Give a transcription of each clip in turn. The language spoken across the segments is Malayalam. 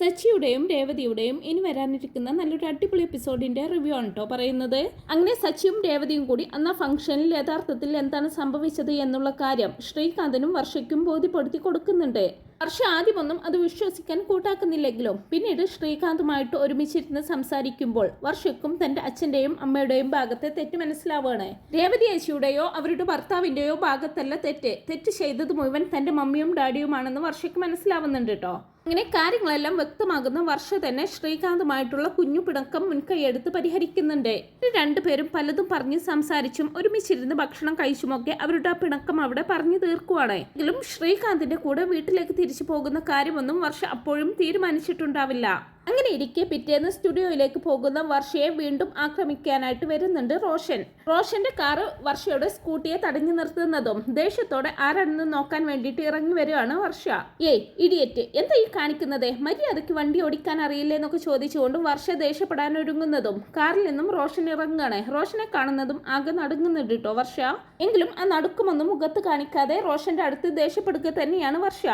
സച്ചിയുടെയും രേവതിയുടെയും ഇനി വരാനിരിക്കുന്ന നല്ലൊരു അടിപൊളി എപ്പിസോഡിന്റെ റിവ്യൂ ആണ് കേട്ടോ പറയുന്നത്. അങ്ങനെ സച്ചിയും രേവതിയും കൂടി അന്ന് ഫംഗ്ഷനിൽ യഥാർത്ഥത്തിൽ എന്താണ് സംഭവിച്ചത് എന്നുള്ള കാര്യം ശ്രീകാന്തിനും വർഷയ്ക്കും ബോധ്യപ്പെടുത്തി കൊടുക്കുന്നുണ്ട്. വർഷ ആദ്യമൊന്നും അത് വിശ്വസിക്കാൻ കൂട്ടാക്കുന്നില്ലെങ്കിലും പിന്നീട് ശ്രീകാന്തുമായിട്ട് ഒരുമിച്ചിരുന്ന് സംസാരിക്കുമ്പോൾ വർഷയ്ക്കും തന്റെ അച്ഛന്റെയും അമ്മയുടെയും ഭാഗത്തെ തെറ്റ് മനസ്സിലാവുകയാണ് രേവതി ചേച്ചിയുടെയോ അവരുടെ ഭർത്താവിന്റെയോ ഭാഗത്തല്ല തെറ്റ്. തെറ്റ് ചെയ്തത് മുഴുവൻ തന്റെ മമ്മിയും ഡാഡിയുമാണെന്ന് വർഷയ്ക്ക് മനസ്സിലാവുന്നുണ്ട് കേട്ടോ അങ്ങനെ കാര്യങ്ങളെല്ലാം വ്യക്തമാകുന്ന വർഷ തന്നെ ശ്രീകാന്തുമായിട്ടുള്ള കുഞ്ഞു പിണക്കം മുൻകൈയെടുത്ത് പരിഹരിക്കുന്നുണ്ട്. രണ്ടുപേരും പലതും പറഞ്ഞ് സംസാരിച്ചും ഒരുമിച്ചിരുന്ന് ഭക്ഷണം കഴിച്ചുമൊക്കെ അവരുടെ ആ പിണക്കം അവിടെ പറഞ്ഞു തീർക്കുവാണ്. എങ്കിലും ശ്രീകാന്തിന്റെ കൂടെ വീട്ടിലേക്ക് തിരിച്ചു പോകുന്ന കാര്യമൊന്നും വർഷ അപ്പോഴും തീരുമാനിച്ചിട്ടുണ്ടാവില്ല. അങ്ങനെ ഇരിക്കെ പിറ്റേന്ന് സ്റ്റുഡിയോയിലേക്ക് പോകുന്ന വർഷയെ വീണ്ടും ആക്രമിക്കാനായിട്ട് വരുന്നുണ്ട് റോഷൻ. റോഷന്റെ കാറ് വർഷയുടെ സ്കൂട്ടിയെ തടഞ്ഞു നിർത്തുന്നതും ദേഷ്യത്തോടെ ആരാണെന്ന് നോക്കാൻ വേണ്ടിയിട്ട് ഇറങ്ങി വരികയാണ് വർഷ. ഏയ് ഇഡിയറ്റ് എന്താ ഈ കാണിക്കുന്നത്? മര്യാദയ്ക്ക് വണ്ടി ഓടിക്കാൻ അറിയില്ലേ എന്നൊക്കെ ചോദിച്ചുകൊണ്ട് വർഷ ദേഷ്യപ്പെടാൻ ഒരുങ്ങുന്നതും കാറിൽ നിന്നും റോഷൻ ഇറങ്ങുകയാണ്. റോഷനെ കാണുന്നതും ആകെ നടുങ്ങുന്നുണ്ട് കേട്ടോ വർഷ. എങ്കിലും ആ നടുക്കുമൊന്നും മുഖത്ത് കാണിക്കാതെ റോഷന്റെ അടുത്ത് ദേഷ്യപ്പെടുക തന്നെയാണ് വർഷ.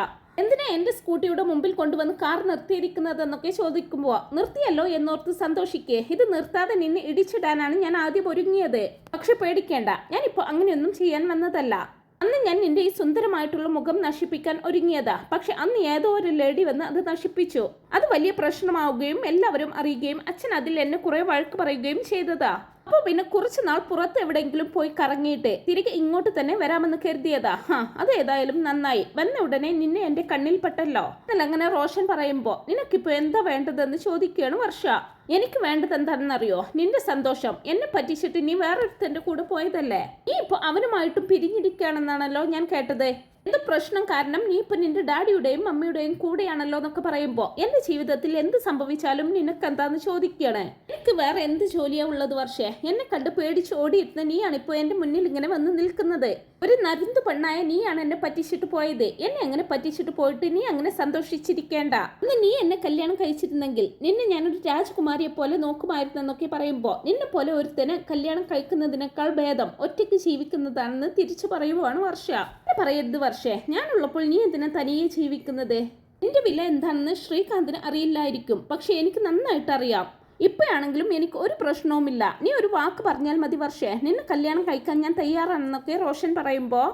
എന്തിനാ എന്റെ സ്കൂട്ടിയുടെ മുമ്പിൽ കൊണ്ടുവന്ന് കാർ നിർത്തിയിരിക്കുന്നതെന്നൊക്കെ ചോദിക്കുമ്പോൾ നിർത്തിയല്ലോ എന്നോർത്ത് സന്തോഷിക്കേ. ഇത് നിർത്താതെ നിന്നെ ഇടിച്ചിടാനാണ് ഞാൻ ആദ്യം ഒരുങ്ങിയത്. പക്ഷെ പേടിക്കേണ്ട ഞാനിപ്പോൾ അങ്ങനെയൊന്നും ചെയ്യാൻ വന്നതല്ല. അന്ന് ഞാൻ നിന്റെ ഈ സുന്ദരമായിട്ടുള്ള മുഖം നശിപ്പിക്കാൻ ഒരുങ്ങിയതാ. പക്ഷെ അന്ന് ഏതോ ഒരു ലേഡി വന്ന് അത് നശിപ്പിച്ചു. അത് വലിയ പ്രശ്നമാവുകയും എല്ലാവരും അറിയുകയും അച്ഛൻ അതിൽ എന്നെ കുറെ വഴക്ക് പറയുകയും ചെയ്തതാ. അപ്പൊ പിന്നെ കുറച്ച് നാൾ പുറത്ത് എവിടെയെങ്കിലും പോയി കറങ്ങിയിട്ട് തിരികെ ഇങ്ങോട്ട് തന്നെ വരാമെന്ന് കരുതിയതാ. ഹാ അത് ഏതായാലും നന്നായി. വന്ന ഉടനെ നിന്നെ എന്റെ കണ്ണിൽ പെട്ടല്ലോ. എന്നല്ല അങ്ങനെ റോഷൻ പറയുമ്പോ നിനക്കിപ്പോ എന്താ വേണ്ടതെന്ന് ചോദിക്കുകയാണ് വർഷ. എനിക്ക് വേണ്ടത് എന്താണെന്നറിയോ? നിന്റെ സന്തോഷം. എന്നെ പറ്റിച്ചിട്ട് നീ വേറൊരുത്തന്റെ കൂടെ പോയതല്ലേ? നീ ഇപ്പൊ അവനുമായിട്ടും പിരിഞ്ഞിരിക്കുകയാണെന്നാണല്ലോ ഞാൻ കേട്ടത്. എന്ത് പ്രശ്നം കാരണം നീ ഇപ്പൊ നിന്റെ ഡാഡിയുടെയും മമ്മിയുടെയും കൂടെയാണല്ലോ എന്നൊക്കെ പറയുമ്പോ എന്റെ ജീവിതത്തിൽ എന്ത് സംഭവിച്ചാലും നിനക്ക് എന്താന്ന് ചോദിക്കുകയാണ് എനിക്ക് വേറെ എന്ത് ജോലിയാ ഉള്ളത് വർഷേ? എന്നെ കണ്ട് പേടിച്ച് ഓടിയിരുന്ന നീയാണ് ഇപ്പൊ എന്റെ മുന്നിൽ ഇങ്ങനെ വന്ന് നിൽക്കുന്നത്. ഒരു നരുന്ത് പെണ്ണായ നീയാണ് എന്നെ പറ്റിച്ചിട്ട് പോയത്. എന്നെ അങ്ങനെ പറ്റിച്ചിട്ട് പോയിട്ട് നീ അങ്ങനെ സന്തോഷിച്ചിരിക്കേണ്ട. ഇന്ന് നീ എന്നെ കല്യാണം കഴിച്ചിരുന്നെങ്കിൽ നിന്നെ ഞാനൊരു രാജകുമാരിയെ പോലെ നോക്കുമായിരുന്നു എന്നൊക്കെ പറയുമ്പോൾ നിന്നെ പോലെ ഒരുത്തനെ കല്യാണം കഴിക്കുന്നതിനേക്കാൾ ഭേദം ഒറ്റയ്ക്ക് ജീവിക്കുന്നതാണെന്ന് തിരിച്ചു പറയുവാണ് വർഷ. പറയരുത് വർഷേ ഞാനുള്ളപ്പോൾ നീ എന്തിനാ തനിയെ ജീവിക്കുന്നത്? നിന്റെ വില എന്താണെന്ന് ശ്രീകാന്തിന് അറിയില്ലായിരിക്കും. പക്ഷെ എനിക്ക് നന്നായിട്ട് അറിയാം ഇപ്പോഴാണെങ്കിലും എനിക്ക് ഒരു പ്രശ്നവുമില്ല. നീ ഒരു വാക്ക് പറഞ്ഞാൽ മതി വർഷേ. നിന്നെ കല്യാണം കഴിക്കാൻ ഞാൻ തയ്യാറാണെന്നൊക്കെ റോഷൻ പറയുമ്പോൾ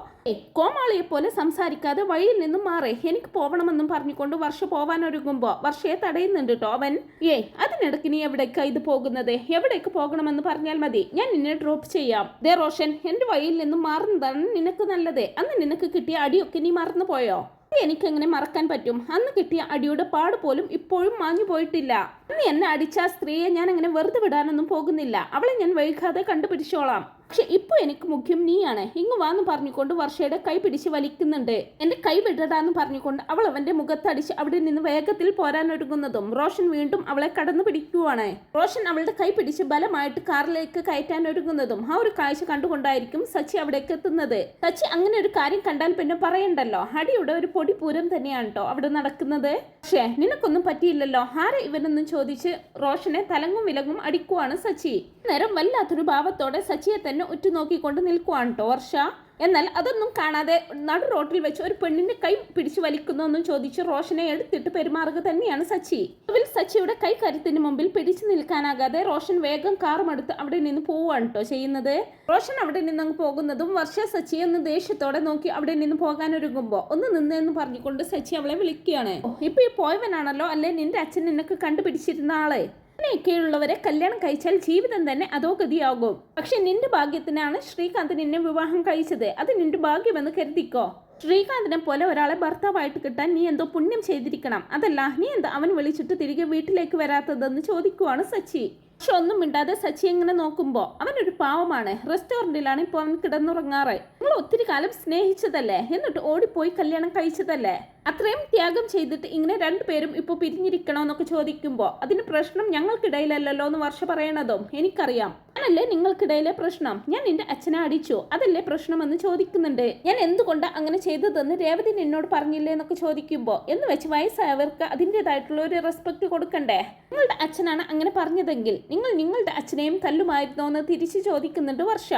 കോമാളിയെ പോലെ സംസാരിക്കാതെ വഴിയിൽ നിന്നും മാറി. എനിക്ക് പോവണമെന്നും പറഞ്ഞുകൊണ്ട് വർഷ പോവാൻ ഒരുങ്ങുമ്പോൾ വർഷയെ തടയുന്നുണ്ട് കേട്ടോ അവൻ. ഏ അതിനിടയ്ക്ക് നീ എവിടേക്കാണ് ഇത് പോകുന്നത്? എവിടേക്ക് പോകണമെന്ന് പറഞ്ഞാൽ മതി. ഞാൻ നിന്നെ ഡ്രോപ്പ് ചെയ്യാം. ദേ റോഷൻ എന്റെ വഴിയിൽ നിന്നും മാറുന്നതാണ് നിനക്ക് നല്ലത്. അന്ന് നിനക്ക് കിട്ടിയ അടിയൊക്കെ നീ മറന്നു പോയോ? എനിക്ക് എങ്ങനെ മറക്കാൻ പറ്റും. അന്ന് കിട്ടിയ അടിയുടെ പാട് പോലും ഇപ്പോഴും മാഞ്ഞു പോയിട്ടില്ല അന്ന് എന്നെ അടിച്ച ആ സ്ത്രീയെ ഞാൻ അങ്ങനെ വെറുതെ വിടാനൊന്നും പോകുന്നില്ല. അവളെ ഞാൻ വൈകാതെ കണ്ടുപിടിച്ചോളാം. പക്ഷെ ഇപ്പൊ എനിക്ക് മുഖ്യം നീയാണ്. ഇങ്ങ് വാന്ന് പറഞ്ഞുകൊണ്ട് വർഷയുടെ കൈ പിടിച്ച് വലിക്കുന്നുണ്ട്. എന്റെ കൈ വിടടാന്ന് പറഞ്ഞുകൊണ്ട് അവൾ അവന്റെ മുഖത്തടിച്ച് അവിടെ നിന്ന് വേഗത്തിൽ പോരാൻ ഒരുങ്ങുന്നതും റോഷൻ വീണ്ടും അവളെ കടന്നു പിടിക്കുവാണ്. റോഷൻ അവളുടെ കൈ പിടിച്ച് ബലമായിട്ട് കാറിലേക്ക് കയറ്റാൻ ഒരുങ്ങുന്നതും ആ ഒരു കാഴ്ച കണ്ടുകൊണ്ടായിരിക്കും സച്ചി അവിടേക്ക് എത്തുന്നത്. സച്ചി അങ്ങനെ ഒരു കാര്യം കണ്ടാൽ പിന്നെ പറയണ്ടല്ലോ. അടിയുടെ ഒരു പൊടി പൂരം തന്നെയാണ് കേട്ടോ അവിടെ നടക്കുന്നത്. പക്ഷേ നിനക്കൊന്നും പറ്റിയില്ലല്ലോ. ആരെ ഇവനെന്നും ചോദിച്ച് റോഷനെ തലങ്ങും വിലങ്ങും അടിക്കുവാണ് സച്ചി. നേരം വല്ലാത്തൊരു ഭാവത്തോടെ സച്ചിയെ തന്നെ ഉറ്റുനോക്കിക്കൊണ്ട് നിൽക്കുവാണ് ടോർഷ. എന്നാൽ അതൊന്നും കാണാതെ നടു റോട്ടിൽ വെച്ച് ഒരു പെണ്ണിന്റെ കൈ പിടിച്ചു വലിക്കുന്നു എന്നും ചോദിച്ച് റോഷനെ എടുത്തിട്ട് പെരുമാറുക തന്നെയാണ് സച്ചി. അതിൽ സച്ചിയുടെ കൈ കരുത്തിന് മുമ്പിൽ പിടിച്ചു നിൽക്കാനാകാതെ റോഷൻ വേഗം കാറുമെടുത്ത് അവിടെ നിന്ന് പോവുകയാണ് കേട്ടോ ചെയ്യുന്നത്. റോഷൻ അവിടെ നിന്ന് അങ്ങ് പോകുന്നതും വർഷ സച്ചി എന്ന് ദേഷ്യത്തോടെ നോക്കി അവിടെ നിന്ന് പോകാൻ ഒരുങ്ങുമ്പോ ഒന്ന് നിന്നെന്ന് പറഞ്ഞുകൊണ്ട് സച്ചി അവളെ വിളിക്കുകയാണ്. "ഓ, ഇപ്പൊ ഈ പോയവനാണല്ലോ? അല്ലെ? നിന്റെ അച്ഛൻ നിനക്ക് കണ്ടുപിടിച്ചിരുന്ന ആൾ? അങ്ങനെയൊക്കെയുള്ളവരെ കല്യാണം കഴിച്ചാൽ ജീവിതം തന്നെ അതോ ഗതിയാകും പക്ഷെ നിന്റെ ഭാഗ്യത്തിനാണ് ശ്രീകാന്ത് നിന്നെ വിവാഹം കഴിച്ചത്. അത് നിന്റെ ഭാഗ്യമെന്ന് കരുതിക്കോ? ശ്രീകാന്തിനെ പോലെ ഒരാളെ ഭർത്താവായിട്ട് കിട്ടാൻ നീ എന്തോ പുണ്യം ചെയ്തിരിക്കണം. അതല്ല നീ എന്താ അവൻ വിളിച്ചിട്ട് തിരികെ വീട്ടിലേക്ക് വരാത്തതെന്ന് ചോദിക്കുവാണ് സച്ചി. പക്ഷെ ഒന്നും മിണ്ടാതെ സച്ചി എങ്ങനെ നോക്കുമ്പോ അവനൊരു പാവമാണ്. റെസ്റ്റോറന്റിലാണ് ഇപ്പോൾ അവൻ കിടന്നുറങ്ങാറ്. നിങ്ങൾ ഒത്തിരി കാലം സ്നേഹിച്ചതല്ലേ? എന്നിട്ട് ഓടിപ്പോയി കല്യാണം കഴിച്ചതല്ലേ? അത്രയും ത്യാഗം ചെയ്തിട്ട് ഇങ്ങനെ രണ്ടുപേരും ഇപ്പോൾ പിരിഞ്ഞിരിക്കണോ എന്നൊക്കെ ചോദിക്കുമ്പോൾ അതിന് പ്രശ്നം ഞങ്ങൾക്കിടയിലല്ലല്ലോ എന്ന് വർഷ പറയണതും എനിക്കറിയാം. ഞാനല്ലേ നിങ്ങൾക്കിടയിലെ പ്രശ്നം? ഞാൻ നിന്റെ അച്ഛനെ അടിച്ചു? അതല്ലേ പ്രശ്നമെന്ന് ചോദിക്കുന്നുണ്ട്. ഞാൻ എന്തുകൊണ്ട് അങ്ങനെ ചെയ്തതെന്ന് രേവതി എന്നോട് പറഞ്ഞില്ലേ എന്നൊക്കെ ചോദിക്കുമ്പോൾ എന്ന് വെച്ച് വയസ്സായവർക്ക് അതിന്റെതായിട്ടുള്ള ഒരു റെസ്പെക്ട് കൊടുക്കണ്ടേ? നിങ്ങളുടെ അച്ഛനാണ് അങ്ങനെ പറഞ്ഞതെങ്കിൽ നിങ്ങൾ നിങ്ങളുടെ അച്ഛനെയും തല്ലുമായിരുന്നോ എന്ന് തിരിച്ചു ചോദിക്കുന്നുണ്ട് വർഷ.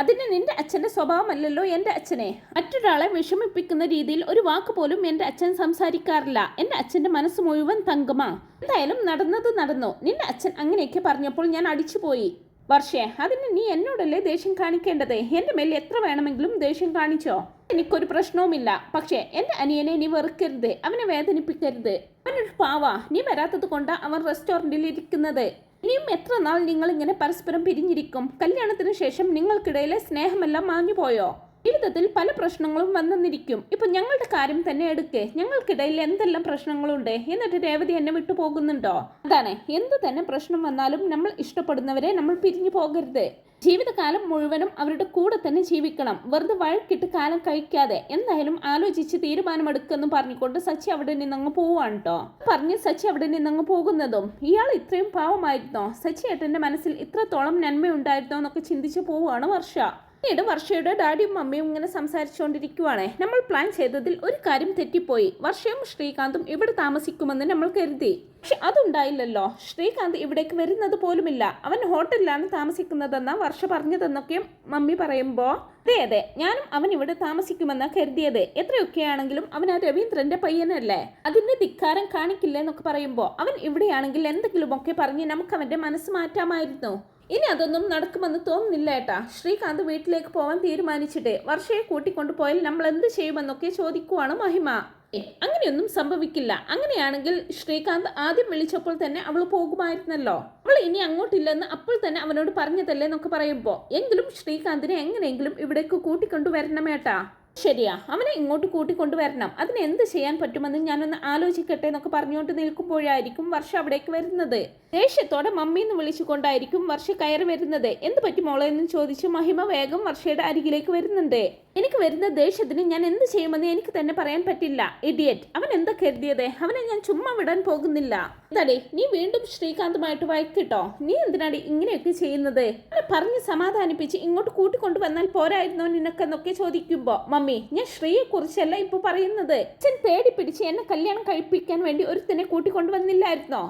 അതിന് നിന്റെ അച്ഛന്റെ സ്വഭാവമല്ലല്ലോ എന്റെ അച്ഛനെ. മറ്റൊരാളെ വിഷമിപ്പിക്കുന്ന രീതിയിൽ ഒരു വാക്ക് പോലും എന്റെ അച്ഛൻ സംസാരിക്കാറില്ല. എന്റെ അച്ഛന്റെ മനസ്സ് മുഴുവൻ തങ്കമാ. എന്തായാലും നടന്നത് നടന്നു. നിന്റെ അച്ഛൻ അങ്ങനെയൊക്കെ പറഞ്ഞപ്പോൾ ഞാൻ അടിച്ചുപോയി. വർഷേ അതിന് നീ എന്നോടല്ലേ ദേഷ്യം കാണിക്കേണ്ടത്? എന്റെ മേൽ എത്ര വേണമെങ്കിലും ദേഷ്യം കാണിച്ചോ? എനിക്കൊരു പ്രശ്നവുമില്ല. പക്ഷേ എന്റെ അനിയനെ നീ വെറുക്കരുത്. അവനെ വേദനിപ്പിക്കരുത്. അവനൊരു പാവാ. നീ വരാത്തത് കൊണ്ടാ അവൻ റെസ്റ്റോറന്റിൽ ഇരിക്കുന്നത്. ഇനിയും എത്ര നാൾ നിങ്ങൾ ഇങ്ങനെ പരസ്പരം പിരിഞ്ഞിരിക്കും? കല്യാണത്തിന് ശേഷം നിങ്ങൾക്കിടയിലെ സ്നേഹമെല്ലാം മാഞ്ഞു പോയോ ജീവിതത്തിൽ പല പ്രശ്നങ്ങളും വന്നെന്നിരിക്കും ഇപ്പൊ ഞങ്ങളുടെ കാര്യം തന്നെ എടുക്കേ. ഞങ്ങൾക്കിടയിൽ എന്തെല്ലാം പ്രശ്നങ്ങളുണ്ട്? എന്നിട്ട് രേവതി എന്നെ വിട്ടു പോകുന്നുണ്ടോ? അതാണ്. എന്ത് തന്നെ പ്രശ്നം വന്നാലും നമ്മൾ ഇഷ്ടപ്പെടുന്നവരെ നമ്മൾ പിരിഞ്ഞു പോകരുത്. ജീവിതകാലം മുഴുവനും അവരുടെ കൂടെ തന്നെ ജീവിക്കണം. വെറുതെ വഴക്കിട്ട് കാലം കഴിക്കാതെ. എന്തായാലും ആലോചിച്ച് തീരുമാനമെടുക്കെന്ന് പറഞ്ഞുകൊണ്ട് സച്ചി അവിടെ നിന്നങ്ങ് പോവാണ് കേട്ടോ പറഞ്ഞ് സച്ചി അവിടെ നിന്നങ്ങ് പോകുന്നതും ഇയാൾ ഇത്രയും പാവമായിരുന്നോ? സച്ചി ഏട്ടന്റെ മനസ്സിൽ ഇത്രത്തോളം നന്മയുണ്ടായിരുന്നോ എന്നൊക്കെ ചിന്തിച്ചു പോവുകയാണ് വർഷ. പിന്നീട് വർഷയുടെ ഡാഡിയും മമ്മിയും ഇങ്ങനെ സംസാരിച്ചുകൊണ്ടിരിക്കുവാണ്. നമ്മൾ പ്ലാൻ ചെയ്തതിൽ ഒരു കാര്യം തെറ്റിപ്പോയി. വർഷയും ശ്രീകാന്തും ഇവിടെ താമസിക്കുമെന്ന് നമ്മൾ കരുതി. പക്ഷെ അതുണ്ടായില്ലല്ലോ. ശ്രീകാന്ത് ഇവിടേക്ക് വരുന്നത് പോലുമില്ല. അവൻ ഹോട്ടലിലാണ് താമസിക്കുന്നതെന്ന വർഷ പറഞ്ഞതെന്നൊക്കെ മമ്മി പറയുമ്പോൾ അതെ അതെ. ഞാനും അവൻ ഇവിടെ താമസിക്കുമെന്ന കരുതിയത്. എത്രയൊക്കെയാണെങ്കിലും അവൻ ആ രവീന്ദ്രന്റെ പയ്യനല്ലേ? അതിന്റെ ധിക്കാരം കാണിക്കില്ലെന്നൊക്കെ പറയുമ്പോൾ അവൻ ഇവിടെയാണെങ്കിൽ എന്തെങ്കിലുമൊക്കെ പറഞ്ഞ് നമുക്ക് അവന്റെ മനസ്സ് മാറ്റാമായിരുന്നു. ഇനി അതൊന്നും നടക്കുമെന്ന് തോന്നുന്നില്ല ഏട്ടാ. ശ്രീകാന്ത് വീട്ടിലേക്ക് പോവാൻ തീരുമാനിച്ചിട്ട്. വർഷയെ കൂട്ടിക്കൊണ്ടു പോയാൽ നമ്മൾ എന്ത് ചെയ്യുമെന്നൊക്കെ ചോദിക്കുവാണ് മഹിമ. അങ്ങനെയൊന്നും സംഭവിക്കില്ല. അങ്ങനെയാണെങ്കിൽ ശ്രീകാന്ത് ആദ്യം വിളിച്ചപ്പോൾ തന്നെ അവൾ പോകുമായിരുന്നല്ലോ. അവൾ ഇനി അങ്ങോട്ടില്ലെന്ന് അപ്പോൾ തന്നെ അവനോട് പറഞ്ഞതല്ലേ എന്നൊക്കെ പറയുമ്പോൾ എങ്കിലും ശ്രീകാന്തിനെ എങ്ങനെയെങ്കിലും ഇവിടേക്ക് കൂട്ടിക്കൊണ്ടുവരണമേട്ടാ ശരിയാ അവനെ ഇങ്ങോട്ട് കൂട്ടിക്കൊണ്ടുവരണം. അതിന് എന്ത് ചെയ്യാൻ പറ്റുമെന്ന് ഞാനൊന്ന് ആലോചിക്കട്ടെ എന്നൊക്കെ പറഞ്ഞുകൊണ്ട് നിൽക്കുമ്പോഴായിരിക്കും വർഷ അവിടേക്ക് വരുന്നത്. ദേഷ്യത്തോടെ മമ്മി എന്ന് വിളിച്ചുകൊണ്ടായിരിക്കും വർഷ കയറി വരുന്നത്. എന്ത് പറ്റി മോളെ എന്ന് ചോദിച്ചു മഹിമ വേഗം വർഷയുടെ അരികിലേക്ക് വരുന്നുണ്ട്. എനിക്ക് വരുന്ന ദേഷ്യത്തിന് ഞാൻ എന്ത് ചെയ്യുമെന്ന് എനിക്ക് തന്നെ പറയാൻ പറ്റില്ല ഇഡിയറ്റ് അവൻ എന്താ കരുതിയത്? അവനെ ഞാൻ ചുമ്മാ വിടാൻ പോകുന്നില്ല. എന്താടി നീ വീണ്ടും ശ്രീകാന്തുമായിട്ട് വഴക്കിട്ടോ? നീ എന്തിനാടി ഇങ്ങനെയൊക്കെ ചെയ്യുന്നത്? അവനെ പറഞ്ഞ് സമാധാനിപ്പിച്ച് ഇങ്ങോട്ട് കൂട്ടിക്കൊണ്ടു വന്നാൽ പോരായിരുന്നോ നിനക്കെന്നൊക്കെ ചോദിക്കുമ്പോ? മമ്മി ഞാൻ ശ്രീയെ കുറിച്ചല്ല ഇപ്പൊ പറയുന്നത്. അച്ഛൻ പേടി പിടിച്ച് എന്നെ കല്യാണം കഴിപ്പിക്കാൻ വേണ്ടി ഒരുത്തനെ കൂട്ടിക്കൊണ്ടു വന്നില്ലായിരുന്നോ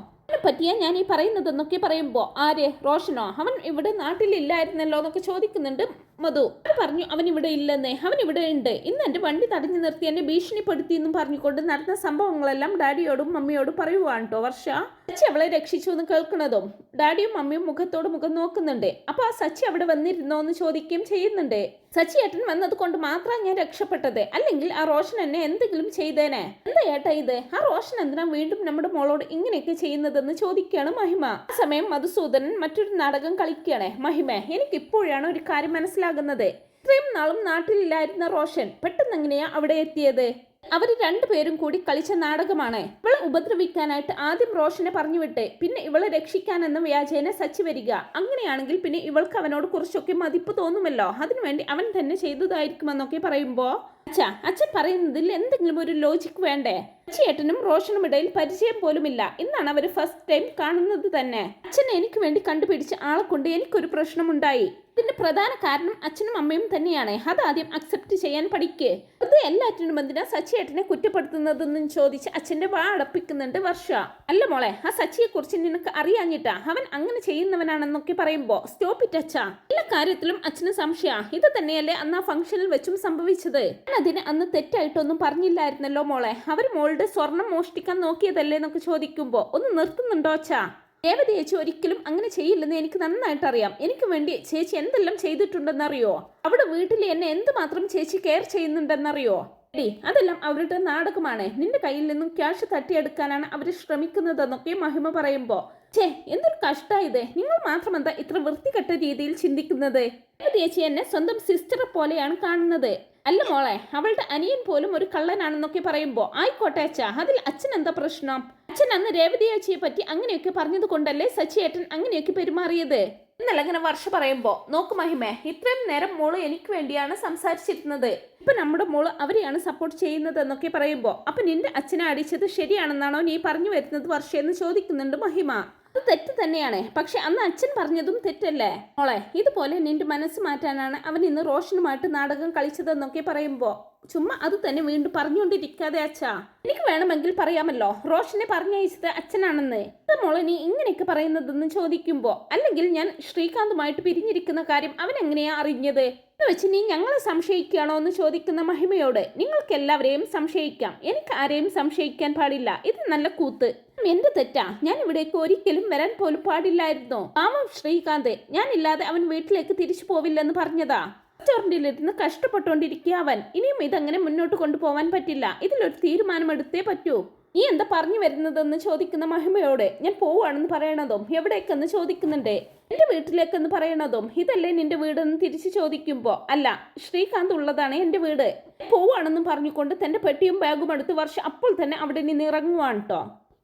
പറ്റിയാ ഞാൻ ഈ പറയുന്നത് പറയുന്നതെന്നൊക്കെ പറയുമ്പോ ആര്? റോഷനോ? അവൻ ഇവിടെ നാട്ടിലില്ലായിരുന്നല്ലോ എന്നൊക്കെ ചോദിക്കുന്നുണ്ട് മധു. പറഞ്ഞു അവൻ ഇവിടെ ഇല്ലെന്നേ അവൻ ഇവിടെ ഉണ്ട്. ഇന്ന് എന്റെ വണ്ടി തടഞ്ഞു നിർത്തി എന്നെ ഭീഷണിപ്പെടുത്തി എന്നും പറഞ്ഞുകൊണ്ട് നടന്ന സംഭവങ്ങളെല്ലാം ഡാഡിയോടും മമ്മിയോടും പറയുവാണ് കേട്ടോ വർഷ. സച്ചി അവളെ രക്ഷിച്ചു എന്ന് കേൾക്കുന്നതും ഡാഡിയും മമ്മിയും മുഖത്തോട് മുഖം നോക്കുന്നുണ്ട്. അപ്പൊ ആ സച്ചി അവിടെ വന്നിരുന്നോ എന്ന് ചോദിക്കുകയും ചെയ്യുന്നുണ്ട്. സച്ചി ഏട്ടൻ വന്നത് കൊണ്ട് മാത്രമാണ് ഞാൻ രക്ഷപ്പെട്ടത്. അല്ലെങ്കിൽ ആ റോഷൻ എന്നെ എന്തെങ്കിലും ചെയ്തേനെ. എന്താ ഏട്ടാ ഇത്? ആ റോഷൻ എന്തിനാ വീണ്ടും നമ്മുടെ മോളോട് ഇങ്ങനെയൊക്കെ ചെയ്യുന്നതെന്ന് ചോദിക്കുകയാണ് മഹിമ. ആ സമയം മധുസൂദനൻ മറ്റൊരു നാടകം കളിക്കുകയാണ്. മഹിമ എനിക്ക് ഇപ്പോഴാണ് ഒരു കാര്യം മനസ്സിലാകുന്നത്. ഇത്രയും നാളും നാട്ടിലില്ലായിരുന്ന റോഷൻ പെട്ടെന്ന് എങ്ങനെയാ അവിടെ എത്തിയത്? അവർ രണ്ടുപേരും കൂടി കളിച്ച നാടകമാണ്. ഇവളെ ഉപദ്രവിക്കാനായിട്ട് ആദ്യം റോഷനെ പറഞ്ഞുവിട്ടെ പിന്നെ ഇവളെ രക്ഷിക്കാനെന്ന് വ്യാജേന സച്ചി വരിക. അങ്ങനെയാണെങ്കിൽ പിന്നെ ഇവൾക്ക് അവനോട് കുറച്ചൊക്കെ മതിപ്പ് തോന്നുമല്ലോ. അതിനുവേണ്ടി അവൻ തന്നെ ചെയ്തതായിരിക്കുമെന്നൊക്കെ പറയുമ്പോ അച്ഛാ അച്ഛൻ പറയുന്നതിൽ എന്തെങ്കിലും ഒരു ലോജിക് വേണ്ടേ? ചേട്ടനും റോഷനും ഇടയിൽ പരിചയം പോലുമില്ല. ഇന്നാണ് അവർ ഫസ്റ്റ് ടൈം കാണുന്നത് തന്നെ. അച്ഛൻ എനിക്ക് വേണ്ടി കണ്ടുപിടിച്ച ആളെ കൊണ്ട് എനിക്കൊരു പ്രശ്നമുണ്ടായി. ഇതിന്റെ പ്രധാന കാരണം അച്ഛനും അമ്മയും തന്നെയാണ്. അതാദ്യം അക്സെപ്റ്റ് ചെയ്യാൻ പഠിക്ക്. അത് എല്ലാറ്റിനും എന്തിനാ സച്ചിയേട്ടനെ കുറ്റപ്പെടുത്തുന്നതെന്നും ചോദിച്ച് അച്ഛന്റെ വാ അടപ്പിക്കുന്നുണ്ട് വർഷ. അല്ല മോളെ ആ സച്ചിയെ കുറിച്ച് നിനക്ക് അറിയാഞ്ഞിട്ടാ. അവൻ അങ്ങനെ ചെയ്യുന്നവനാണെന്നൊക്കെ പറയുമ്പോ സ്റ്റോപ്പ് ഇറ്റ് അച്ഛാ. എല്ലാ കാര്യത്തിലും അച്ഛന് സംശയ. ഇത് തന്നെയല്ലേ അന്ന് ആ ഫംഗ്ഷനിൽ വെച്ചും സംഭവിച്ചത്? അതിന് അന്ന് തെറ്റായിട്ടൊന്നും പറഞ്ഞില്ലായിരുന്നല്ലോ മോളെ. അവർ മോളുടെ സ്വർണം മോഷ്ടിക്കാൻ നോക്കിയതല്ലേ എന്നൊക്കെ ചോദിക്കുമ്പോ ഒന്ന് നിർത്തുന്നുണ്ടോ അച്ഛാ? രേവതി ചേച്ചി ഒരിക്കലും അങ്ങനെ ചെയ്യില്ലെന്ന് എനിക്ക് നന്നായിട്ട് അറിയാം എനിക്ക് വേണ്ടി ചേച്ചി എന്തെല്ലാം ചെയ്തിട്ടുണ്ടെന്നറിയോ? അവിടെ വീട്ടിൽ എന്നെ എന്തുമാത്രം ചേച്ചി കെയർ ചെയ്യുന്നുണ്ടെന്നറിയോ? എടി അതെല്ലാം അവരുടെ നാടകമാണ്. നിന്റെ കയ്യിൽ നിന്നും ക്യാഷ് തട്ടിയെടുക്കാനാണ് അവർ ശ്രമിക്കുന്നതെന്നൊക്കെ മഹിമ പറയുമ്പോ. ചേ എന്തൊരു കഷ്ടായത് നിങ്ങൾ മാത്രം എന്താ ഇത്ര വൃത്തികെട്ട രീതിയിൽ ചിന്തിക്കുന്നത്? രേവതി ചേച്ചി എന്നെ സ്വന്തം സിസ്റ്ററെ പോലെയാണ് കാണുന്നത്. അല്ല മോളെ അവളുടെ അനിയൻ പോലും ഒരു കള്ളനാണെന്നൊക്കെ പറയുമ്പോ ആയിക്കോട്ടെ അച്ഛ അതിൽ അച്ഛൻ എന്താ പ്രശ്നം? അച്ഛൻ അന്ന് രേവതി അച്ഛയെ പറ്റി അങ്ങനെയൊക്കെ പറഞ്ഞത് കൊണ്ടല്ലേ സച്ചിയേട്ടൻ അങ്ങനെയൊക്കെ പെരുമാറിയത്? എന്നല്ല ഇങ്ങനെ വർഷ പറയുമ്പോ നോക്ക് മഹിമേ ഇത്രയും നേരം മോൾ എനിക്ക് വേണ്ടിയാണ് സംസാരിച്ചിരുന്നത്. ഇപ്പൊ നമ്മുടെ മോൾ അവരെയാണ് സപ്പോർട്ട് ചെയ്യുന്നത് എന്നൊക്കെ പറയുമ്പോ അപ്പൊ നിന്റെ അച്ഛനെ അടിച്ചത് ശരിയാണെന്നാണോ നീ പറഞ്ഞു വരുന്നത് വർഷ? എന്ന് ചോദിക്കുന്നുണ്ട് മഹിമ. അത് തെറ്റ് തന്നെയാണ്. പക്ഷെ അന്ന് അച്ഛൻ പറഞ്ഞതും തെറ്റല്ലേ? മോളെ ഇതുപോലെ നിന്റെ മനസ്സ് മാറ്റാനാണ് അവൻ ഇന്ന് റോഷനുമായിട്ട് നാടകം കളിച്ചതെന്നൊക്കെ പറയുമ്പോൾ ചുമ്മാ അത് തന്നെ വീണ്ടും പറഞ്ഞുകൊണ്ടിരിക്കാതെ അച്ഛാ. എനിക്ക് വേണമെങ്കിൽ പറയാമല്ലോ റോഷനെ പറഞ്ഞയച്ചത് അച്ഛനാണെന്ന്. ഇത് മോളെ നീ ഇങ്ങനെയൊക്കെ പറയുന്നതെന്ന് ചോദിക്കുമ്പോൾ അല്ലെങ്കിൽ ഞാൻ ശ്രീകാന്തുമായിട്ട് പിരിഞ്ഞിരിക്കുന്ന കാര്യം അവൻ എങ്ങനെയാ അറിഞ്ഞത്? എന്ന് വെച്ച് നീ ഞങ്ങളെ സംശയിക്കുകയാണോ എന്ന് ചോദിക്കുന്ന മഹിമയോട് നിങ്ങൾക്ക് എല്ലാവരെയും സംശയിക്കാം. എനിക്ക് ആരെയും സംശയിക്കാൻ പാടില്ല. ഇത് നല്ല കൂത്ത്. എന്റെ തെറ്റാ? ഞാൻ ഇവിടേക്ക് ഒരിക്കലും വരാൻ പോലും പാടില്ലായിരുന്നു. പാവം ശ്രീകാന്ത് ഞാനില്ലാതെ അവൻ വീട്ടിലേക്ക് തിരിച്ചു പോവില്ലെന്ന് പറഞ്ഞതാ? റെസ്റ്റോറന്റിലിരുന്ന് കഷ്ടപ്പെട്ടുകൊണ്ടിരിക്കുക അവൻ. ഇനിയും ഇതങ്ങനെ മുന്നോട്ട് കൊണ്ടുപോകാൻ പറ്റില്ല. ഇതിലൊരു തീരുമാനമെടുത്തേ പറ്റൂ. നീ എന്താ പറഞ്ഞു വരുന്നതെന്ന് ചോദിക്കുന്ന മഹിമയോട് ഞാൻ പോവാണെന്ന് പറയണതും എവിടേക്കെന്ന് ചോദിക്കുന്നുണ്ട്? എന്റെ വീട്ടിലേക്കെന്ന് പറയണതും ഇതല്ലേ നിന്റെ വീടെന്ന് തിരിച്ചു ചോദിക്കുമ്പോ? അല്ല ശ്രീകാന്ത് ഉള്ളതാണ് എന്റെ വീട്. പോവാണെന്ന് പറഞ്ഞുകൊണ്ട് തന്റെ പെട്ടിയും ബാഗും എടുത്ത് വർഷം അപ്പോൾ തന്നെ അവിടെ നിന്ന് ഇറങ്ങുവാണ് കേട്ടോ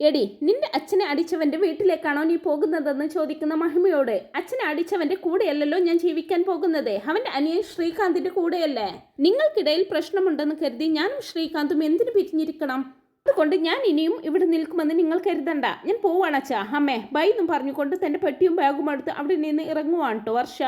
എടി നിന്റെ അച്ഛനെ അടിച്ചവന്റെ വീട്ടിലേക്കാണോ നീ പോകുന്നതെന്ന് ചോദിക്കുന്ന മഹിമയോട്? അച്ഛനെ അടിച്ചവന്റെ കൂടെയല്ലല്ലോ ഞാൻ ജീവിക്കാൻ പോകുന്നത്. അവന്റെ അനിയൻ ശ്രീകാന്തിന്റെ കൂടെയല്ലേ? നിങ്ങൾക്കിടയിൽ പ്രശ്നമുണ്ടെന്ന് കരുതി ഞാനും ശ്രീകാന്തും എന്തിനു പിരിഞ്ഞിരിക്കണം? അതുകൊണ്ട് ഞാൻ ഇനിയും ഇവിടെ നിൽക്കുമെന്ന് നിങ്ങൾ കരുതണ്ട. ഞാൻ പോവാണ് അച്ഛാ. അമ്മേ ബൈ എന്നും പറഞ്ഞുകൊണ്ട് തന്റെ പെട്ടിയും ബാഗും എടുത്ത് അവിടെ നിന്ന് ഇറങ്ങുവാണ് കേട്ടോ വർഷ.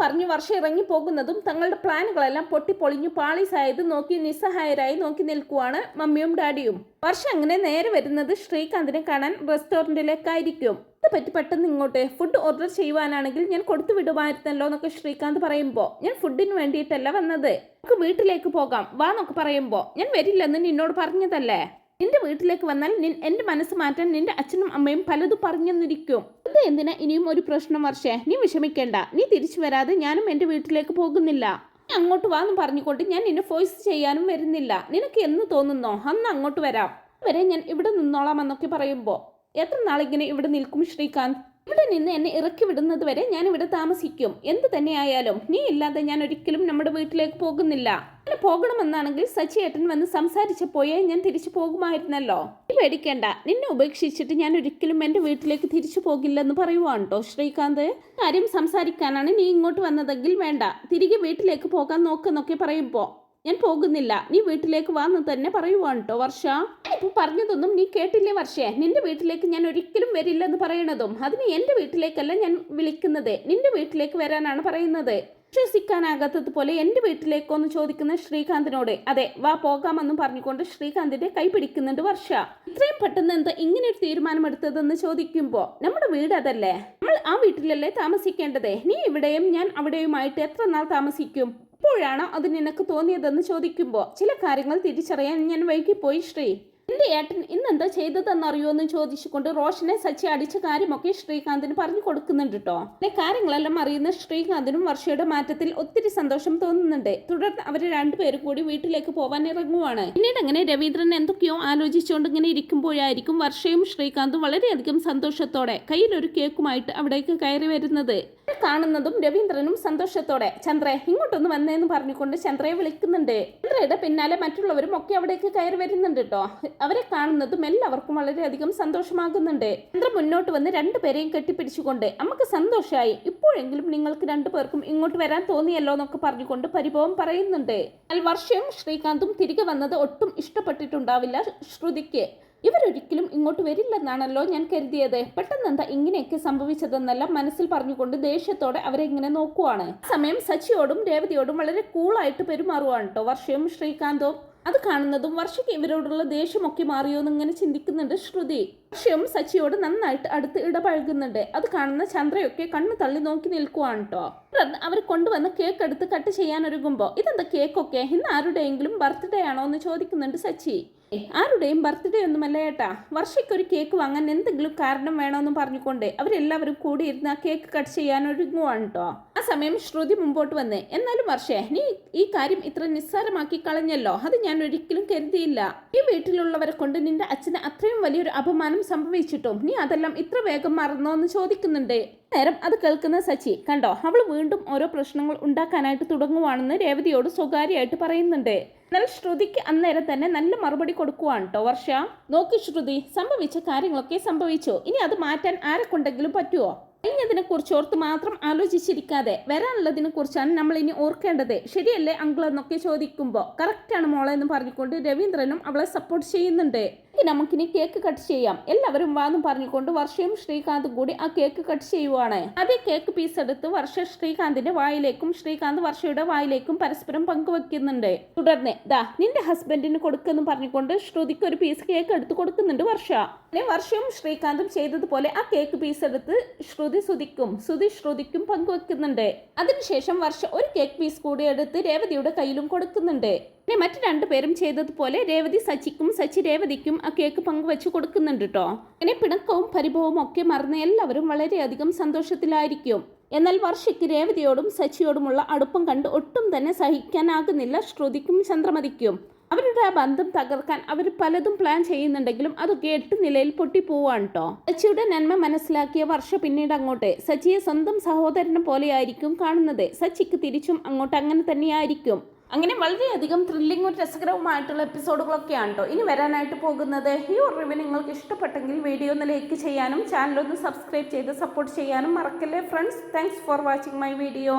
പറഞ്ഞു വർഷം ഇറങ്ങി പോകുന്നതും തങ്ങളുടെ പ്ലാനുകളെല്ലാം പൊട്ടിപ്പൊളിഞ്ഞു പാളീസായത് നോക്കി നിസ്സഹായരായി നോക്കി നിൽക്കുവാണ് മമ്മിയും ഡാഡിയും. വർഷം അങ്ങനെ നേരെ വരുന്നത് ശ്രീകാന്തിനെ കാണാൻ റെസ്റ്റോറന്റിലേക്കായിരിക്കും പറ്റി പെട്ടെന്ന് ഇങ്ങോട്ട് ഫുഡ് ഓർഡർ ചെയ്യുവാനാണെങ്കിൽ ഞാൻ കൊടുത്തു വിടുമായിരുന്നല്ലോ എന്നൊക്കെ ശ്രീകാന്ത് പറയുമ്പോൾ ഞാൻ ഫുഡിന് വേണ്ടിയിട്ടല്ല വന്നത്. നമുക്ക് വീട്ടിലേക്ക് പോകാം. വാ എന്നൊക്കെ പറയുമ്പോൾ ഞാൻ വരില്ലെന്ന് നിന്നോട് പറഞ്ഞതല്ലേ? നിന്റെ വീട്ടിലേക്ക് വന്നാൽ നിൻ എന്റെ മനസ്സ് മാറ്റാൻ നിന്റെ അച്ഛനും അമ്മയും പലതും പറഞ്ഞെന്നിരിക്കും. ഇത് എന്തിനാ ഇനിയും ഒരു പ്രശ്നം വർഷേ? നീ വിഷമിക്കേണ്ട. നീ തിരിച്ചു വരാതെ ഞാനും എന്റെ വീട്ടിലേക്ക് പോകുന്നില്ല. നീ അങ്ങോട്ട് വാന്ന് പറഞ്ഞുകൊണ്ട് ഞാൻ നിന്നെ ഫോഴ്സ് ചെയ്യാനും വരുന്നില്ല. നിനക്ക് എന്ന് തോന്നുന്നോ? അന്ന് അങ്ങോട്ട് വരാം. വരെ ഞാൻ ഇവിടെ നിന്നോളാം എന്നൊക്കെ പറയുമ്പോൾ എത്ര നാളിങ്ങനെ ഇവിടെ നിൽക്കും ശ്രീകാന്ത്? ഇവിടെ നിന്ന് എന്നെ ഇറക്കി വിടുന്നത് വരെ ഞാൻ ഇവിടെ താമസിക്കും. എന്ത് തന്നെയായാലും നീ ഇല്ലാതെ ഞാൻ ഒരിക്കലും നമ്മുടെ വീട്ടിലേക്ക് പോകുന്നില്ല. അങ്ങനെ പോകണമെന്നാണെങ്കിൽ സച്ചിയേട്ടൻ വന്ന് സംസാരിച്ചപ്പോയേ ഞാൻ തിരിച്ചു പോകുമായിരുന്നല്ലോ. നീ പേടിക്കേണ്ട. നിന്നെ ഉപേക്ഷിച്ചിട്ട് ഞാൻ ഒരിക്കലും എന്റെ വീട്ടിലേക്ക് തിരിച്ചു പോകില്ലെന്ന് പറയുവാണ് കേട്ടോ ശ്രീകാന്ത്. കാര്യം സംസാരിക്കാനാണ് നീ ഇങ്ങോട്ട് വന്നതെങ്കിൽ വേണ്ട. തിരികെ വീട്ടിലേക്ക് പോകാൻ നോക്കെന്നൊക്കെ പറയുമ്പോൾ ഞാൻ പോകുന്നില്ല. നീ വീട്ടിലേക്ക് വാന്ന് തന്നെ പറയുവാണ് കേട്ടോ വർഷ. ഇപ്പൊ പറഞ്ഞതൊന്നും നീ കേട്ടില്ലേ വർഷേ? നിന്റെ വീട്ടിലേക്ക് ഞാൻ ഒരിക്കലും വരില്ലെന്ന് പറയണതും അതിന് എന്റെ വീട്ടിലേക്കല്ല ഞാൻ വിളിക്കുന്നത്. നിന്റെ വീട്ടിലേക്ക് വരാനാണ് പറയുന്നത്. വിശ്വസിക്കാനാകാത്തത് പോലെ എന്റെ വീട്ടിലേക്കൊന്ന് ചോദിക്കുന്ന ശ്രീകാന്തിനോട് അതെ വാ പോകാമെന്ന് പറഞ്ഞുകൊണ്ട് ശ്രീകാന്തിന്റെ കൈ പിടിക്കുന്നുണ്ട് വർഷ. ഇത്രയും പെട്ടെന്ന് എന്താ ഇങ്ങനെ ഒരു തീരുമാനമെടുത്തതെന്ന് ചോദിക്കുമ്പോ നമ്മുടെ വീട് അതല്ലേ? നമ്മൾ ആ വീട്ടിലല്ലേ താമസിക്കേണ്ടത്? നീ ഇവിടെയും ഞാൻ അവിടെയുമായിട്ട് എത്ര നാൾ താമസിക്കും? ഇപ്പോഴാണോ അത് നിനക്ക് തോന്നിയതെന്ന് ചോദിക്കുമ്പോൾ ചില കാര്യങ്ങൾ തിരിച്ചറിയാൻ ഞാൻ വൈകി പോയി ശ്രീ. എന്റെ ഏട്ടൻ ഇന്നെന്താ ചെയ്തതെന്നറിയോ എന്ന് ചോദിച്ചുകൊണ്ട് റോഷനെ സച്ചി അടിച്ച കാര്യമൊക്കെ ശ്രീകാന്തിന് പറഞ്ഞു കൊടുക്കുന്നുണ്ട് കേട്ടോ പിന്നെ കാര്യങ്ങളെല്ലാം അറിയുന്ന ശ്രീകാന്തിനും വർഷയുടെ മാറ്റത്തിൽ ഒത്തിരി സന്തോഷം തോന്നുന്നുണ്ട്. തുടർന്ന് അവർ രണ്ടുപേരും കൂടി വീട്ടിലേക്ക് പോവാൻ ഇറങ്ങുവാണ്. പിന്നീട് അങ്ങനെ രവീന്ദ്രൻ എന്തൊക്കെയോ ആലോചിച്ചുകൊണ്ട് ഇങ്ങനെ ഇരിക്കുമ്പോഴായിരിക്കും വർഷയും ശ്രീകാന്തും വളരെയധികം സന്തോഷത്തോടെ കയ്യിലൊരു കേക്കുമായിട്ട് അവിടേക്ക് കയറി വരുന്നത്. കാണുന്നതും രവീന്ദ്രനും സന്തോഷത്തോടെ. ചന്ദ്ര ഇങ്ങോട്ടൊന്ന് വന്നേന്ന് പറഞ്ഞുകൊണ്ട് ചന്ദ്രയെ വിളിക്കുന്നുണ്ട്. ചന്ദ്രയുടെ പിന്നാലെ മറ്റുള്ളവരും ഒക്കെ അവിടേക്ക് കയറി വരുന്നുണ്ട് കേട്ടോ അവരെ കാണുന്നതും എല്ലാവർക്കും വളരെയധികം സന്തോഷമാകുന്നുണ്ട്. ചന്ദ്ര മുന്നോട്ട് വന്ന് രണ്ടുപേരെയും കെട്ടിപ്പിടിച്ചുകൊണ്ട് നമുക്ക് സന്തോഷമായി ഇപ്പോഴെങ്കിലും നിങ്ങൾക്ക് രണ്ടുപേർക്കും ഇങ്ങോട്ട് വരാൻ തോന്നിയല്ലോ എന്നൊക്കെ പറഞ്ഞുകൊണ്ട് പരിഭവം പറയുന്നുണ്ട്. എന്നാൽ വർഷയും ശ്രീകാന്തും തിരികെ വന്നത് ഒട്ടും ഇഷ്ടപ്പെട്ടിട്ടുണ്ടാവില്ല ശ്രുതിക്ക്. ഇവരൊരിക്കലും ഇങ്ങോട്ട് വരില്ലെന്നാണല്ലോ ഞാൻ കരുതിയത്. പെട്ടെന്ന് എന്താ ഇങ്ങനെയൊക്കെ സംഭവിച്ചതെന്നെല്ലാം മനസ്സിൽ പറഞ്ഞുകൊണ്ട് ദേഷ്യത്തോടെ അവരെ ഇങ്ങനെ നോക്കുവാണ്. സമയം സച്ചിയോടും രേവതിയോടും വളരെ കൂളായിട്ട് പെരുമാറുവാണ് കേട്ടോ വർഷയും ശ്രീകാന്തവും അത് കാണുന്നതും വർഷയ്ക്ക് ഇവരോടുള്ള ദേഷ്യമൊക്കെ മാറിയോ എന്നിങ്ങനെ ചിന്തിക്കുന്നുണ്ട് ശ്രുതി. വർഷയും സച്ചിയോട് നന്നായിട്ട് അടുത്ത് ഇടപഴകുന്നുണ്ട്. അത് കാണുന്ന ചന്ദ്രയൊക്കെ കണ്ണു തള്ളി നോക്കി നിൽക്കുവാണ് കേട്ടോ അവർ കൊണ്ടുവന്ന കേക്ക് എടുത്ത് കട്ട് ചെയ്യാൻ ഒരുങ്ങുമ്പോൾ ഇതെന്താ കേക്കൊക്കെ? ഇന്ന് ആരുടെയെങ്കിലും ബർത്ത്ഡേ ആണോ എന്ന് ചോദിക്കുന്നുണ്ട് സച്ചി ആരുടെയും ബർത്ത്ഡേ ഒന്നുമല്ല ഏട്ടാ. വർഷയ്ക്കൊരു കേക്ക് വാങ്ങാൻ എന്തെങ്കിലും കാരണം വേണമെന്ന് പറഞ്ഞുകൊണ്ട് അവരെല്ലാവരും കൂടി ഇരുന്ന് ആ കേക്ക് കട്ട് ചെയ്യാൻ ഒരുങ്ങുവാണ് കേട്ടോ ആ സമയം ശ്രുതി മുമ്പോട്ട് വന്ന് എന്നാലും വർഷേ നീ ഈ കാര്യം ഇത്ര നിസ്സാരമാക്കി കളഞ്ഞല്ലോ. അത് ഞാൻ ഒരിക്കലും കരുതിയില്ല. ഈ വീട്ടിലുള്ളവരെ കൊണ്ട് നിന്റെ അച്ഛന് അത്രയും വലിയൊരു അപമാനം സംഭവിച്ചിട്ടും. നീ അതെല്ലാം ഇത്ര വേഗം മറന്നോ എന്ന് ചോദിക്കുന്നുണ്ട്. നേരം അത് കേൾക്കുന്ന സച്ചി കണ്ടോ അവൾ വീണ്ടും ഓരോ പ്രശ്നങ്ങൾ ഉണ്ടാക്കാനായിട്ട് തുടങ്ങുവാണെന്ന് രേവതിയോട് സ്വകാര്യമായിട്ട് പറയുന്നുണ്ട്. എന്നാൽ ശ്രുതിക്ക് അന്നേരം തന്നെ നല്ല മറുപടി കൊടുക്കുവാണ് കേട്ടോ വർഷ. നോക്കി ശ്രുതി സംഭവിച്ച കാര്യങ്ങളൊക്കെ സംഭവിച്ചു. ഇനി അത് മാറ്റാൻ ആരെക്കൊണ്ടെങ്കിലും പറ്റുമോ കഴിഞ്ഞതിനെ കുറിച്ച് ഓർത്ത് മാത്രം ആലോചിച്ചിരിക്കാതെ വരാനുള്ളതിനെ കുറിച്ചാണ് നമ്മൾ ഇനി ഓർക്കേണ്ടത്. ശരിയല്ലേ അങ്കിൾ എന്നൊക്കെ ചോദിക്കുമ്പോൾ കറക്റ്റാണ് മോളെ എന്ന് പറഞ്ഞുകൊണ്ട് രവീന്ദ്രനും അവളെ സപ്പോർട്ട് ചെയ്യുന്നുണ്ട്. ഇനി നമുക്കിനി കേക്ക് കട്ട് ചെയ്യാം. എല്ലാവരും വാന്ന് പറഞ്ഞുകൊണ്ട് വർഷയും ശ്രീകാന്തും കൂടി ആ കേക്ക് കട്ട് ചെയ്യുവാണ്. അതേ കേക്ക് പീസ് എടുത്ത് വർഷ ശ്രീകാന്തിന്റെ വായിലേക്കും ശ്രീകാന്ത് വർഷയുടെ വായിലേക്കും പരസ്പരം പങ്കുവെക്കുന്നുണ്ട്. തുടർന്ന് ദാ നിന്റെ ഹസ്ബൻഡിന് കൊടുക്കെന്ന് പറഞ്ഞുകൊണ്ട് ശ്രുതിക്ക് ഒരു പീസ് കേക്ക് എടുത്ത് കൊടുക്കുന്നുണ്ട് വർഷ. അങ്ങനെ വർഷയും ശ്രീകാന്തും ചെയ്തതുപോലെ ആ കേക്ക് പീസ് എടുത്ത് ശ്രുതി സുതിക്കും സുതി ശ്രുതിക്കും പങ്കുവെക്കുന്നുണ്ട്. അതിനുശേഷം വർഷ ഒരു കേക്ക് പീസ് കൂടി എടുത്ത് രേവതിയുടെ കയ്യിലും കൊടുക്കുന്നുണ്ട്. പിന്നെ മറ്റു രണ്ടുപേരും ചെയ്തതുപോലെ രേവതി സച്ചിക്കും സച്ചി രേവതിക്കും ആ കേക്ക് പങ്കുവെച്ച് കൊടുക്കുന്നുണ്ട് കേട്ടോ അങ്ങനെ പിണക്കവും പരിഭവവും ഒക്കെ മറന്ന് എല്ലാവരും വളരെയധികം സന്തോഷത്തിലായിരിക്കും. എന്നാൽ വർഷയ്ക്ക് രേവതിയോടും സച്ചിയോടുമുള്ള അടുപ്പം കണ്ട് ഒട്ടും തന്നെ സഹിക്കാനാകുന്നില്ല ശ്രുതിക്കും ചന്ദ്രമതിക്കും. അവരുടെ ആ ബന്ധം തകർക്കാൻ അവർ പലതും പ്ലാൻ ചെയ്യുന്നുണ്ടെങ്കിലും അതൊക്കെ എട്ട് നിലയിൽ പൊട്ടിപ്പോവാണ് കേട്ടോ സച്ചിയുടെ നന്മ മനസ്സിലാക്കിയ വർഷ പിന്നീട് അങ്ങോട്ട്. സച്ചിയെ സ്വന്തം സഹോദരനെ പോലെയായിരിക്കും കാണുന്നത്. സച്ചിക്ക് തിരിച്ചും അങ്ങോട്ട് അങ്ങനെ തന്നെയായിരിക്കും. അങ്ങനെ വളരെയധികം ത്രില്ലിങ്ങും രസകരവുമായിട്ടുള്ള എപ്പിസോഡുകളൊക്കെയാണ് കേട്ടോ ഇനി വരാനായിട്ട് പോകുന്നത്. ഈ റിവ്യൂ നിങ്ങൾക്ക് ഇഷ്ടപ്പെട്ടെങ്കിൽ വീഡിയോ ഒന്ന് ലൈക്ക് ചെയ്യാനും ചാനലൊന്ന് സബ്സ്ക്രൈബ് ചെയ്ത് സപ്പോർട്ട് ചെയ്യാനും മറക്കല്ലേ friends thanks for watching my video